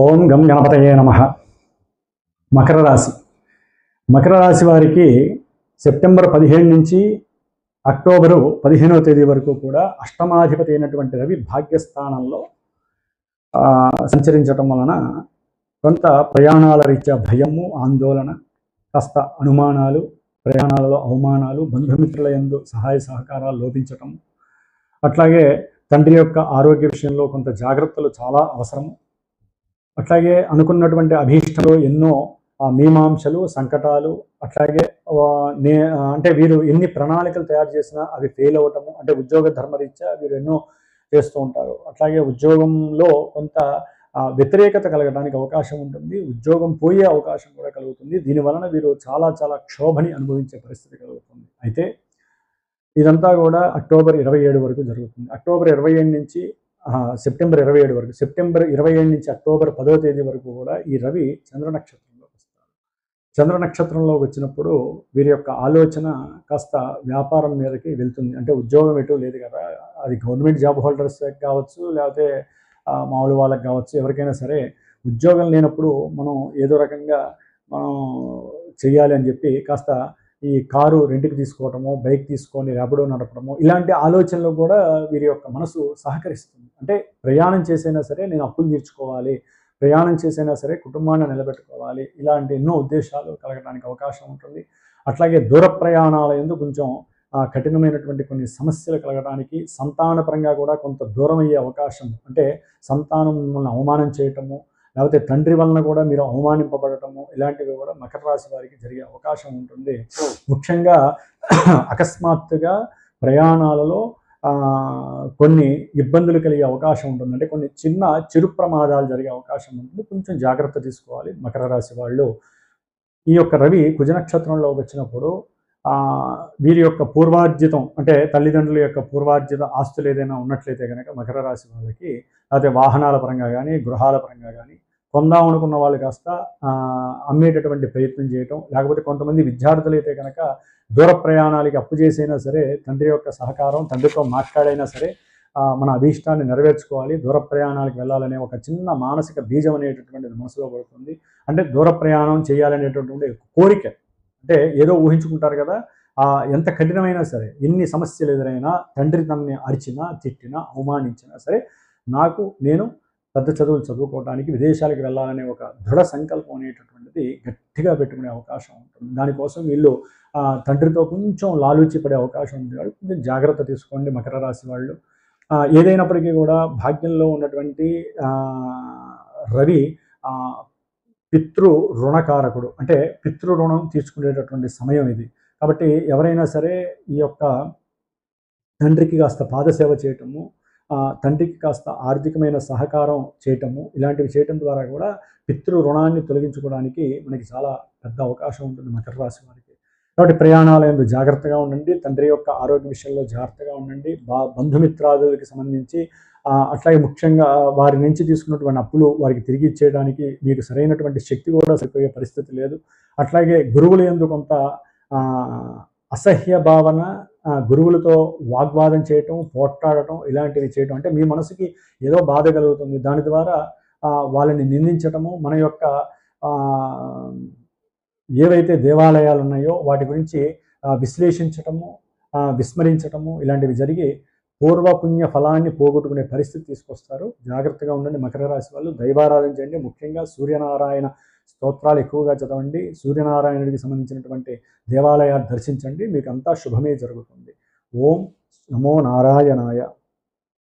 ఓం గం గణపతయే నమ. మకర రాశి. మకర రాశి వారికి సెప్టెంబర్ పదిహేను నుంచి అక్టోబరు పదిహేనవ తేదీ వరకు కూడా అష్టమాధిపతి అయినటువంటి రవి భాగ్యస్థానంలో సంచరించటం వలన కొంత ప్రయాణాల రీత్యా భయము ఆందోళన కాస్త అనుమానాలు ప్రయాణాలలో అవమానాలు బంధుమిత్రుల యందు సహాయ సహకారాలు లోపించటం. అట్లాగే తండ్రి యొక్క ఆరోగ్య విషయంలో కొంత జాగ్రత్తలు చాలా అవసరం. అట్లాగే అనుకున్నటువంటి అభీష్టంలో ఎన్నో మీమాంసలు సంకటాలు అట్లాగే నే అంటే వీరు ఎన్ని ప్రణాళికలు తయారు చేసినా అవి ఫెయిల్ అవ్వటము అంటే ఉద్యోగ ధర్మరీత్యా వీరు ఎన్నో చేస్తూ ఉంటారు. అట్లాగే ఉద్యోగంలో కొంత వ్యతిరేకత కలగడానికి అవకాశం ఉంటుంది. ఉద్యోగం పోయే అవకాశం కూడా కలుగుతుంది. దీని వలన వీరు చాలా చాలా క్షోభని అనుభవించే పరిస్థితి కలుగుతుంది. అయితే ఇదంతా కూడా అక్టోబర్ ఇరవై ఏడు వరకు జరుగుతుంది. అక్టోబర్ ఇరవై ఏడు నుంచి సెప్టెంబర్ ఇరవై ఏడు వరకు సెప్టెంబర్ ఇరవై ఏడు నుంచి అక్టోబర్ పదో తేదీ వరకు కూడా ఈ రవి చంద్ర నక్షత్రంలోకి వస్తారు చంద్ర నక్షత్రంలోకి వచ్చినప్పుడు వీరి యొక్క ఆలోచన కాస్త వ్యాపారం మీదకి వెళ్తుంది. అంటే ఉద్యోగం ఎటు లేదు కదా అది గవర్నమెంట్ జాబ్ హోల్డర్స్ కావచ్చు లేకపోతే మామూలు వాళ్ళకి కావచ్చు ఎవరికైనా సరే ఉద్యోగం లేనప్పుడు మనం ఏదో రకంగా మనం చెయ్యాలి అని చెప్పి కాస్త ఈ కారు రెంట్కి తీసుకోవటము బైక్ తీసుకొని ర్యాపిడో నడపడము ఇలాంటి ఆలోచనలు కూడా వీరి యొక్క మనసు సహకరిస్తుంది. అంటే ప్రయాణం చేసైనా సరే నేను అప్పులు తీర్చుకోవాలి ప్రయాణం చేసైనా సరే కుటుంబాన్ని నిలబెట్టుకోవాలి ఇలాంటి ఎన్నో ఉద్దేశాలు కలగడానికి అవకాశం ఉంటుంది. అట్లాగే దూర ప్రయాణాల ఎందు కొంచెం కఠినమైనటువంటి కొన్ని సమస్యలు కలగడానికి సంతానపరంగా కూడా కొంత దూరం అయ్యే అవకాశం అంటే సంతానం మిమ్మల్ని అవమానం చేయటము లేకపోతే తండ్రి వలన కూడా మీరు అవమానింపబడటము ఇలాంటివి కూడా మకర రాశి వారికి జరిగే అవకాశం ఉంటుంది. ముఖ్యంగా అకస్మాత్తుగా ప్రయాణాలలో కొన్ని ఇబ్బందులు కలిగే అవకాశం ఉంటుంది. అంటే కొన్ని చిన్న చిరు ప్రమాదాలు జరిగే అవకాశం ఉంటుంది. కొంచెం జాగ్రత్త తీసుకోవాలి మకర రాశి వాళ్ళు. ఈ యొక్క రవి కుజ నక్షత్రంలో వచ్చినప్పుడు వీరి యొక్క పూర్వార్జితం అంటే తల్లిదండ్రుల యొక్క పూర్వార్జిత ఆస్తులు ఏదైనా ఉన్నట్లయితే కనుక మకర రాశి వాళ్ళకి లేకపోతే వాహనాల పరంగా కానీ గృహాల పరంగా కానీ కొందాం అనుకున్న వాళ్ళు కాస్త అమ్మేటటువంటి ప్రయత్నం చేయటం లేకపోతే కొంతమంది విద్యార్థులు అయితే కనుక దూర ప్రయాణాలకి అప్పు చేసైనా సరే తండ్రి యొక్క సహకారం తండ్రితో మాట్లాడైనా సరే మన అభీష్టాన్ని నెరవేర్చుకోవాలి. దూర ప్రయాణాలకు వెళ్ళాలనే ఒక చిన్న మానసిక బీజం అనేటటువంటిది మనసులో పడుతుంది. అంటే దూర ప్రయాణం చేయాలనేటటువంటి కోరిక అంటే ఏదో ఊహించుకుంటారు కదా ఎంత కఠినమైనా సరే ఎన్ని సమస్యలు ఎదురైనా తండ్రి తనని అరిచినా తిట్టినా అవమానించినా సరే నాకు నేను పెద్ద చదువులు చదువుకోవడానికి విదేశాలకు వెళ్ళాలనే ఒక దృఢ సంకల్పం అనేటటువంటిది గట్టిగా పెట్టుకునే అవకాశం ఉంటుంది. దానికోసం వీళ్ళు తండ్రితో కొంచెం లాలూచి పడే అవకాశం ఉంది కాబట్టి కొంచెం జాగ్రత్త తీసుకోండి మకర రాశి వాళ్ళు. ఏదైనప్పటికీ కూడా భాగ్యంలో ఉన్నటువంటి రవి పితృ రుణకారకుడు. అంటే పితృ రుణం తీసుకునేటటువంటి సమయం ఇది. కాబట్టి ఎవరైనా సరే ఈ యొక్క తండ్రికి కాస్త పాదసేవ చేయటము తండ్రికి కాస్త ఆర్థికమైన సహకారం చేయటము ఇలాంటివి చేయటం ద్వారా కూడా పితృ రుణాన్ని తొలగించుకోవడానికి మనకి చాలా పెద్ద అవకాశం ఉంటుంది మకర రాశి వారికి. కాబట్టి ప్రయాణాలయందు జాగ్రత్తగా ఉండండి తండ్రి యొక్క ఆరోగ్య విషయంలో జాగ్రత్తగా ఉండండి. బా బంధుమిత్రాదులకి సంబంధించి అట్లాగే ముఖ్యంగా వారి నుంచి తీసుకున్నటువంటి అప్పులు వారికి తిరిగి ఇచ్చేయడానికి మీకు సరైనటువంటి శక్తి కూడా సరిపోయే పరిస్థితి లేదు. అట్లాగే గురువుల ఎందు కొంత అసహ్య భావన గురువులతో వాగ్వాదం చేయటం పోట్లాడటం ఇలాంటివి చేయటం. అంటే మీ మనసుకి ఏదో బాధ కలుగుతుంది. దాని ద్వారా వాళ్ళని నిందించటము మన యొక్క ఏవైతే దేవాలయాలు ఉన్నాయో వాటి గురించి విశ్లేషించటము విస్మరించటము ఇలాంటివి జరిగి పూర్వపుణ్య ఫలాన్ని పోగొట్టుకునే పరిస్థితి తీసుకొస్తారు. జాగ్రత్తగా ఉండండి. మకర రాశి వాళ్ళు దైవారాధన చేయండి. ముఖ్యంగా సూర్యనారాయణ స్తోత్రాలు ఎక్కువగా చదవండి. సూర్యనారాయణుడికి సంబంధించినటువంటి దేవాలయాలు దర్శించండి. మీకు అంతా శుభమే జరుగుతుంది. ఓం నమో నారాయణాయ.